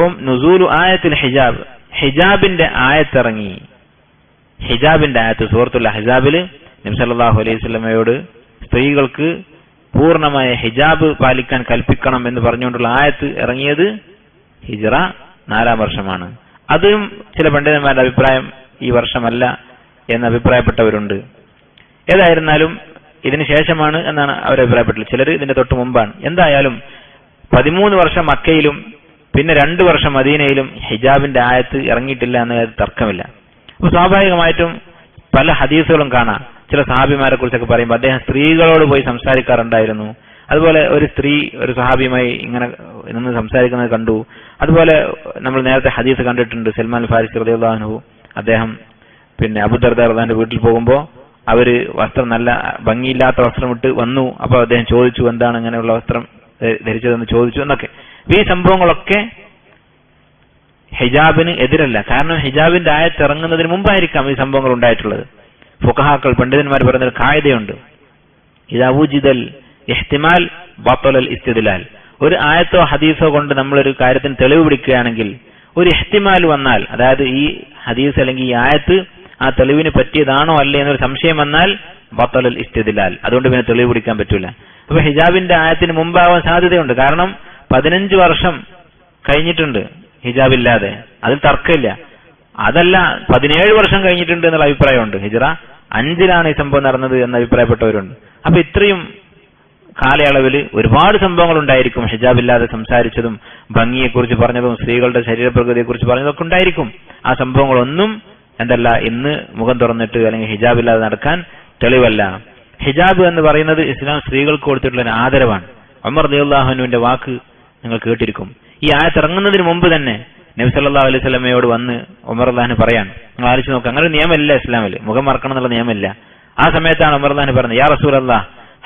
അപ്പം നുസൂലു ആയത്തിൽ ഹിജാബ്. ഹിജാബിന്റെ ആയത്തിറങ്ങി. ഹിജാബിന്റെ ആയത്ത് സൂറത്തുൽ ഹിജാബിൽ നിംസല്ലാഹു അലൈഹി സ്വലമയോട് സ്ത്രീകൾക്ക് പൂർണമായ ഹിജാബ് പാലിക്കാൻ കൽപ്പിക്കണം എന്ന് പറഞ്ഞുകൊണ്ടുള്ള ആയത്ത് ഇറങ്ങിയത് ഹിജറ നാലാം വർഷമാണ്. അതും ചില പണ്ഡിതന്മാരുടെ അഭിപ്രായം ഈ വർഷമല്ല എന്ന് അഭിപ്രായപ്പെട്ടവരുണ്ട്. ഏതായിരുന്നാലും ഇതിന് ശേഷമാണ് എന്നാണ് അവർ ചിലർ ഇതിന്റെ തൊട്ട് മുമ്പാണ്. എന്തായാലും പതിമൂന്ന് വർഷം മക്കയിലും പിന്നെ രണ്ടു വർഷം മദീനയിലും ഹിജാബിന്റെ ആയത്ത് ഇറങ്ങിയിട്ടില്ല എന്ന കാര്യത്തിൽ തർക്കമില്ല. അപ്പൊ സ്വാഭാവികമായിട്ടും പല ഹദീസുകളും കാണാം. ചില സഹാബിമാരെ കുറിച്ചൊക്കെ പറയുമ്പോൾ അദ്ദേഹം സ്ത്രീകളോട് പോയി സംസാരിക്കാറുണ്ടായിരുന്നു. അതുപോലെ ഒരു സ്ത്രീ ഒരു സഹാബിയുമായി ഇങ്ങനെ നിന്ന് സംസാരിക്കുന്നത് കണ്ടു. അതുപോലെ നമ്മൾ നേരത്തെ ഹദീസ് കണ്ടിട്ടുണ്ട് സൽമാൻ ഫാരിസ് റദിയുള്ളാഹു അദ്ദേഹം പിന്നെ അബുദർദാന്റെ വീട്ടിൽ പോകുമ്പോൾ അവർ വസ്ത്രം നല്ല ഭംഗിയില്ലാത്ത വസ്ത്രം ഇട്ട് വന്നു. അപ്പോൾ അദ്ദേഹം ചോദിച്ചു എന്താണ് ഇങ്ങനെയുള്ള വസ്ത്രം ധരിച്ചതെന്ന് ചോദിച്ചു? എന്നൊക്കെ. ഈ സംഭവങ്ങളൊക്കെ ഹിജാബിന് എതിരല്ല. കാരണം ഹിജാബിന്റെ ആയത്ത് ഇറങ്ങുന്നതിന് മുമ്പായിരിക്കാം ഈ സംഭവങ്ങൾ ഉണ്ടായിട്ടുള്ളത്. ഫുഖഹാക്കൾ പണ്ഡിതന്മാർ പറയുന്നൊരു കായതയുണ്ട് ഇത് അബൂജിദൽ ഇഹ്തിമാൽ ഇസ്തിദിലാൽ ഇസ്തിദലാൽ. ഒരു ആയത്തോ ഹദീസോ കൊണ്ട് നമ്മളൊരു കാര്യത്തിന് തെളിവ് പിടിക്കുകയാണെങ്കിൽ ഒരു എഹ്തിമാൽ വന്നാൽ അതായത് ഈ ഹദീസ് അല്ലെങ്കിൽ ഈ ആയത്ത് ആ തെളിവിന് പറ്റിയതാണോ അല്ലേ എന്നൊരു സംശയം വന്നാൽ ബത്തലൽ ഇസ്തിദിലാൽ. അതുകൊണ്ട് പിന്നെ തെളിവ് പിടിക്കാൻ പറ്റൂല. അപ്പൊ ഹിജാബിന്റെ ആയത്തിന് മുമ്പാവാൻ സാധ്യതയുണ്ട്. കാരണം പതിനഞ്ച് വർഷം കഴിഞ്ഞിട്ടുണ്ട് ഹിജാബില്ലാതെ. അതിൽ തർക്കമില്ല. അതല്ല പതിനേഴ് വർഷം കഴിഞ്ഞിട്ടുണ്ട് എന്നുള്ള അഭിപ്രായമുണ്ട്. ഹിജറ അഞ്ചിലാണ് ഈ സംഭവം നടന്നത് എന്ന് അഭിപ്രായപ്പെട്ടവരുണ്ട്. അപ്പൊ ഇത്രയും കാലയളവിൽ ഒരുപാട് സംഭവങ്ങൾ ഉണ്ടായിരിക്കും ഹിജാബില്ലാതെ സംസാരിച്ചതും ഭംഗിയെക്കുറിച്ച് പറഞ്ഞതും സ്ത്രീകളുടെ ശരീരപ്രകൃതിയെക്കുറിച്ച് പറഞ്ഞതൊക്കെ ഉണ്ടായിരിക്കും. ആ സംഭവങ്ങളൊന്നും എന്തല്ല ഇന്ന് മുഖം തുറന്നിട്ട് അല്ലെങ്കിൽ ഹിജാബില്ലാതെ നടക്കാൻ തെളിവല്ല. ഹിജാബ് എന്ന് പറയുന്നത് ഇസ്ലാം സ്ത്രീകൾക്ക് കൊടുത്തിട്ടുള്ള ഒരു ആദരവാണ് അമർ ദിയുല്ലാഹുനുവിന്റെ വാക്ക് നിങ്ങൾ കേട്ടിരിക്കും. ഈ ആയത്ത് ഇറങ്ങുന്നതിന് മുമ്പ് തന്നെ നബി സല്ലാ അലൈഹി സ്വലമയോട് വന്ന് ഉമർ അള്ളഹാന് പറയാൻ. നിങ്ങൾ ആലോചിച്ച് നോക്കുക അങ്ങനെ ഒരു നിയമമില്ല ഇസ്ലാമിൽ മുഖം മറക്കണം എന്നുള്ള നിയമമില്ല. ആ സമയത്താണ് ഉമർ അള്ളഹാന് പറഞ്ഞത് യാ റസൂൽ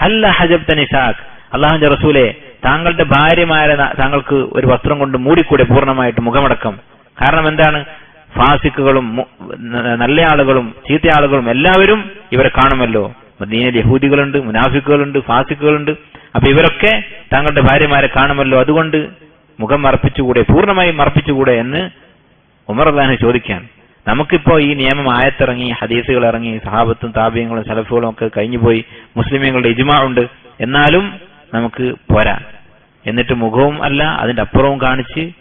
ഹല്ല ഹജബ് തനിഷാഖ് അള്ളാഹുന്റെ റസൂലെ താങ്കളുടെ ഭാര്യമാരെ താങ്കൾക്ക് ഒരു വസ്ത്രം കൊണ്ട് മൂടിക്കൂടെ പൂർണമായിട്ട് മുഖമടക്കം. കാരണം എന്താണ്? ഫാസിക്കുകളും നല്ല ആളുകളും ചീത്ത ആളുകളും എല്ലാവരും ഇവരെ കാണുമല്ലോ. മദീനയിൽ യഹൂദികളുണ്ട് മുനാഫിക്കുകളുണ്ട് ഫാസിക്കുകളുണ്ട്. അപ്പൊ ഇവരൊക്കെ താങ്കളുടെ ഭാര്യമാരെ കാണുമല്ലോ. അതുകൊണ്ട് മുഖം മറപ്പിച്ചുകൂടെ പൂർണമായും മറപ്പിച്ചുകൂടെ എന്ന് ഉമർ ചോദിക്കാൻ നമുക്കിപ്പോ ഈ നിയമം ആയത്തിറങ്ങി ഹദീസുകൾ ഇറങ്ങി സഹാബത്തും താപ്യങ്ങളും സലഫുകളും ഒക്കെ കഴിഞ്ഞുപോയി മുസ്ലിമീങ്ങളുടെ ഇജ്മാ ഉണ്ട്. എന്നാലും നമുക്ക് പോരാ. എന്നിട്ട് മുഖവും അല്ല അതിന്റെ അപ്പുറവും കാണിച്ച്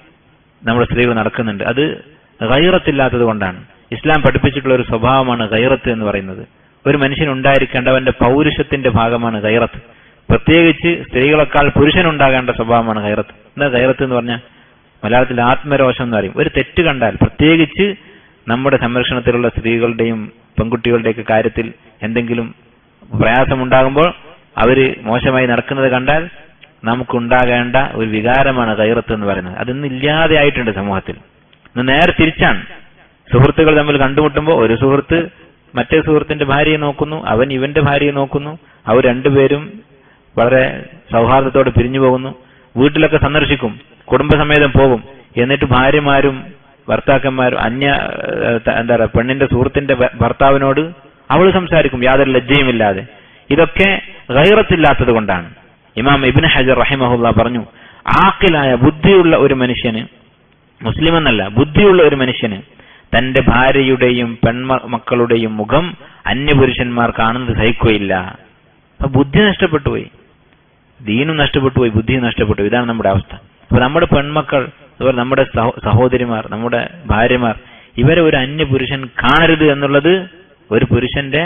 നമ്മുടെ സ്ത്രീകൾ നടക്കുന്നുണ്ട്. അത് ഗൈറത്തില്ലാത്തത് കൊണ്ടാണ്. ഇസ്ലാം പഠിപ്പിച്ചിട്ടുള്ള ഒരു സ്വഭാവമാണ് ഗൈറത്ത് എന്ന് പറയുന്നത്. ഒരു മനുഷ്യൻ ഉണ്ടായിരിക്കേണ്ടവന്റെ പൗരുഷത്തിന്റെ ഭാഗമാണ് ഗൈറത്ത്. പ്രത്യേകിച്ച് സ്ത്രീകളെക്കാൾ പുരുഷനുണ്ടാകേണ്ട സ്വഭാവമാണ് ഹൈറത്ത് എന്താ ഹൈറത്ത് എന്ന് പറഞ്ഞാൽ മലയാളത്തിൽ ആത്മരോഷം എന്ന് പറയും. ഒരു തെറ്റ് കണ്ടാൽ പ്രത്യേകിച്ച് നമ്മുടെ സംരക്ഷണത്തിലുള്ള സ്ത്രീകളുടെയും പെൺകുട്ടികളുടെയൊക്കെ കാര്യത്തിൽ എന്തെങ്കിലും പ്രയാസമുണ്ടാകുമ്പോൾ അവർ മോശമായി നടക്കുന്നത് കണ്ടാൽ നമുക്കുണ്ടാകേണ്ട ഒരു വികാരമാണ് ഹൈറത്ത് എന്ന് പറയുന്നത്. അതിന്ന് ഇല്ലാതെ ആയിട്ടുണ്ട് സമൂഹത്തിൽ. ഇന്ന് നേരെ തിരിച്ചാണ്. സുഹൃത്തുക്കൾ തമ്മിൽ കണ്ടുമുട്ടുമ്പോൾ ഒരു സുഹൃത്ത് മറ്റേ സുഹൃത്തിന്റെ ഭാര്യയെ നോക്കുന്നു അവൻ ഇവന്റെ ഭാര്യയെ നോക്കുന്നു അവർ രണ്ടുപേരും വളരെ സൗഹാർദ്ദത്തോടെ പിരിഞ്ഞു പോകുന്നു. വീട്ടിലൊക്കെ സന്ദർശിക്കും. കുടുംബസമേതം പോകും. എന്നിട്ട് ഭാര്യമാരും ഭർത്താക്കന്മാരും അന്യ എന്താ പറയുക പെണ്ണിന്റെ സുഹൃത്തിന്റെ ഭർത്താവിനോട് അവൾ സംസാരിക്കും. യാതൊരു ലജ്ജയുമില്ലാതെ. ഇതൊക്കെ ഗൈറത്തില്ലാത്തത് കൊണ്ടാണ്. ഇമാം ഇബിൻ ഹജർ റഹിമഹുല്ല പറഞ്ഞു ആക്കിലായ ബുദ്ധിയുള്ള ഒരു മനുഷ്യന് മുസ്ലിം എന്നല്ല ബുദ്ധിയുള്ള ഒരു മനുഷ്യന് തന്റെ ഭാര്യയുടെയും പെൺമക്കളുടെയും മുഖം അന്യപുരുഷന്മാർ കാണുന്നത് സഹിക്കുകയില്ല. ബുദ്ധി നഷ്ടപ്പെട്ടു പോയി. ദീനും നഷ്ടപ്പെട്ടു പോയി ബുദ്ധിയും നഷ്ടപ്പെട്ടു. ഇതാണ് നമ്മുടെ അവസ്ഥ. അപ്പൊ നമ്മുടെ പെൺമക്കൾ അതുപോലെ നമ്മുടെ സഹോദരിമാർ നമ്മുടെ ഭാര്യമാർ ഇവരെ ഒരു അന്യ പുരുഷൻ കാണരുത് എന്നുള്ളത് ഒരു പുരുഷന്റെ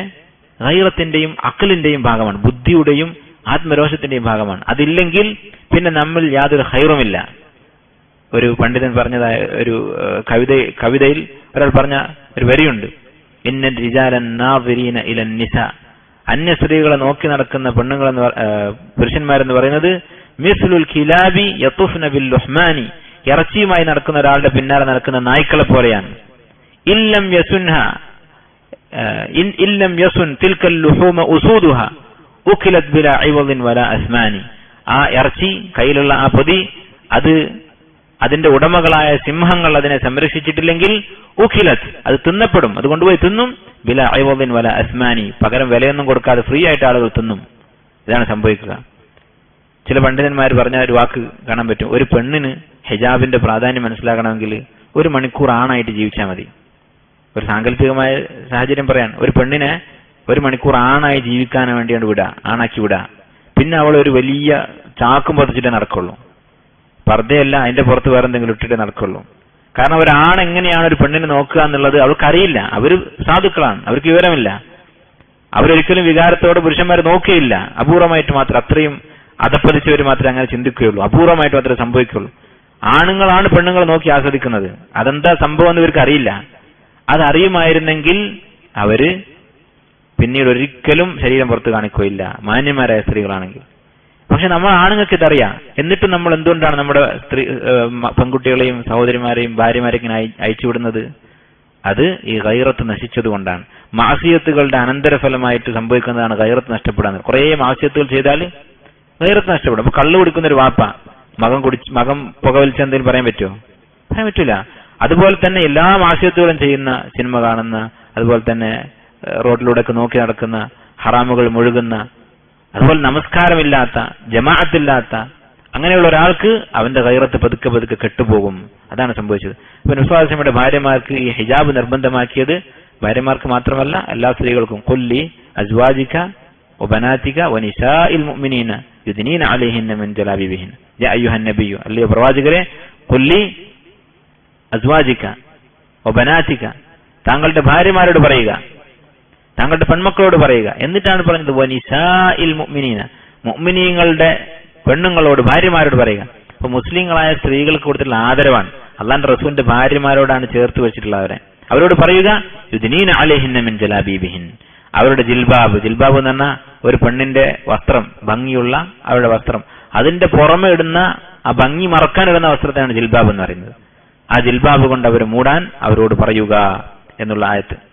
ഹൈറത്തിന്റെയും അക്കലിന്റെയും ഭാഗമാണ്. ബുദ്ധിയുടെയും ആത്മരോഷത്തിന്റെയും ഭാഗമാണ്. അതില്ലെങ്കിൽ പിന്നെ നമ്മിൽ യാതൊരു ഹൈറുമില്ല ഒരു പണ്ഡിതൻ പറഞ്ഞതായ ഒരു കവിത കവിതയിൽ ഒരാൾ പറഞ്ഞ ഒരു വരിയുണ്ട്. ഇന്ന റിജാലൻ ഇലൻ നിസ അന്യ സ്ത്രീകളെ നോക്കി നടക്കുന്ന പെണ്ണുങ്ങളെന്ന് പുരുഷന്മാരെന്ന് പറയുന്നത് മിസ്ലുൽ ഖിലാബി യത്തുഫ് ബിൽ ലുഹ്മാനി. ഇറച്ചിയുമായി നടക്കുന്ന ഒരാളുടെ പിന്നാലെ നടക്കുന്ന നായ്ക്കളെ പോലെയാണ്. ഇല്ലം യസുൻഹ ഇല്ലം യസുൻ തിൽക്കൽ അസ്മാനി. ആ ഇറച്ചി കയ്യിലുള്ള ആ പൊതി അത് അതിന്റെ ഉടമകളായ സിംഹങ്ങൾ അതിനെ സംരക്ഷിച്ചിട്ടില്ലെങ്കിൽ ഉഖിലത്ത് അത് തിന്നപ്പെടും. അത് കൊണ്ടുപോയി തിന്നും. ബില ഐവദിൻ വല അസ്മാനി. പകരം വിലയൊന്നും കൊടുക്കാതെ ഫ്രീ ആയിട്ട് ആളുകൾ തിന്നും. ഇതാണ് സംഭവിക്കുക. ചില പണ്ഡിതന്മാർ പറഞ്ഞ ഒരു വാക്ക് കാണാൻ പറ്റും. ഒരു പെണ്ണിന് ഹിജാബിന്റെ പ്രാധാന്യം മനസ്സിലാക്കണമെങ്കിൽ ഒരു മണിക്കൂർ ആണായിട്ട് ജീവിച്ചാൽ മതി. ഒരു സാങ്കല്പികമായ സാഹചര്യം പറയാൻ ഒരു പെണ്ണിനെ ഒരു മണിക്കൂർ ആണായി ജീവിക്കാൻ വേണ്ടിയാണ് വിടുക ആണാക്കി വിടുക പിന്നെ അവൾ ഒരു വലിയ ചാക്കും പതിച്ചിട്ടേ നടക്കുള്ളൂ. പർദ്ദയല്ല അതിന്റെ പുറത്ത് വേറെ എന്തെങ്കിലും ഇട്ടിട്ടേ നടക്കുള്ളൂ. കാരണം ഒരു എങ്ങനെയാണ് ഒരു പെണ്ണിനെ നോക്കുക എന്നുള്ളത് അവൾക്കറിയില്ല അവർ സാധുക്കളാണ്. അവർക്ക് വിവരമില്ല. അവരൊരിക്കലും വികാരത്തോടെ പുരുഷന്മാരെ നോക്കുകയില്ല. അപൂർവമായിട്ട് മാത്രം അത്രയും അതപ്പതിച്ചവർ മാത്രമേ അങ്ങനെ ചിന്തിക്കുകയുള്ളൂ. അപൂർവമായിട്ട് മാത്രമേ സംഭവിക്കുകയുള്ളൂ. ആണുങ്ങളാണ് പെണ്ണുങ്ങളെ നോക്കി ആസ്വദിക്കുന്നത്. അതെന്താ സംഭവം എന്ന് ഇവർക്ക് അറിയില്ല അതറിയുമായിരുന്നെങ്കിൽ അവർ പിന്നീട് ഒരിക്കലും ശരീരം പുറത്ത് കാണിക്കുകയില്ല. മാന്യന്മാരായ സ്ത്രീകളാണെങ്കിൽ. പക്ഷെ നമ്മൾ ആണുങ്ങൾക്ക് ഇതറിയാം. എന്നിട്ട് നമ്മൾ എന്തുകൊണ്ടാണ് നമ്മുടെ സ്ത്രീ പെൺകുട്ടികളെയും സഹോദരിമാരെയും ഭാര്യമാരെയും അയച്ചുവിടുന്നത്? അത് ഈ ഗൈറത്ത് നശിച്ചതുകൊണ്ടാണ് മാസിയത്തുകളുടെ അനന്തരഫലമായിട്ട് സംഭവിക്കുന്നതാണ് ഗൈറത്ത് നഷ്ടപ്പെടാൻ കുറേ മാസിയത്തുകൾ ചെയ്താൽ ഗൈറത്ത് നഷ്ടപ്പെടും. അപ്പൊ കള്ളു കുടിക്കുന്ന ഒരു വാപ്പ മകൻ കുടിച്ച് മകൻ പുകവലിച്ച എന്തെങ്കിലും പറയാൻ പറ്റുമോ? പറയാൻ പറ്റില്ല അതുപോലെ തന്നെ എല്ലാ മാസിയത്തുകളും ചെയ്യുന്ന സിനിമ കാണുന്ന അതുപോലെ തന്നെ റോഡിലൂടെ ഒക്കെ നോക്കി നടക്കുന്ന ഹറാമുകൾ മുഴുകുന്ന അതുപോലെ നമസ്കാരമില്ലാത്ത ജമാഅത്തില്ലാത്ത അങ്ങനെയുള്ള ഒരാൾക്ക് അവന്റെ കൈറത്ത് പതുക്കെ പതുക്കെ കെട്ടുപോകും അതാണ് സംഭവിച്ചത് ഇപ്പൊ വിശ്വാസമ്മയുടെ ഭാര്യമാർക്ക് ഈ ഹിജാബ് നിർബന്ധമാക്കിയത് ഭാര്യമാർക്ക് മാത്രമല്ല എല്ലാ സ്ത്രീകൾക്കും കൊല്ലി അസ്വാജിക وبناتك ونساء المؤمنين يدنين عليهن من جلابيبهن يا أيها النبي അല്ലയോ പ്രവാചകരെ കൊല്ലി അസ്വാജിക ഒബനാത്തിക താങ്കളുടെ ഭാര്യമാരോട് പറയുക താങ്കളുടെ പെൺമക്കളോട് പറയുക. എന്നിട്ടാണ് പറഞ്ഞത് വനിസാഇൽ മുഅ്മിനീന. മുഅ്മിനീങ്ങളുടെ പെണ്ണുങ്ങളോട് ഭാര്യമാരോട് പറയുക. അപ്പൊ മുസ്ലിങ്ങളായ സ്ത്രീകൾക്ക് കൊടുത്തിട്ടുള്ള ആദരവാണ്. അള്ളാന്റെ റസൂലിന്റെ ഭാര്യമാരോടാണ് ചേർത്ത് വെച്ചിട്ടുള്ള അവരെ. അവരോട് പറയുക മിൻ അവരുടെ ജിൽബാബ് ജിൽബാബ് എന്ന് പറഞ്ഞാൽ ഒരു പെണ്ണിന്റെ വസ്ത്രം ഭംഗിയുള്ള അവരുടെ വസ്ത്രം. അതിന്റെ പുറമെ ഇടുന്ന ആ ഭംഗി മറക്കാൻ ഇടുന്ന വസ്ത്രത്തെയാണ് ജിൽബാബ് എന്ന് പറയുന്നത്. ആ ജിൽബാബ് കൊണ്ട് അവർ മൂടാൻ അവരോട് പറയുക എന്നുള്ള ആയത്ത്.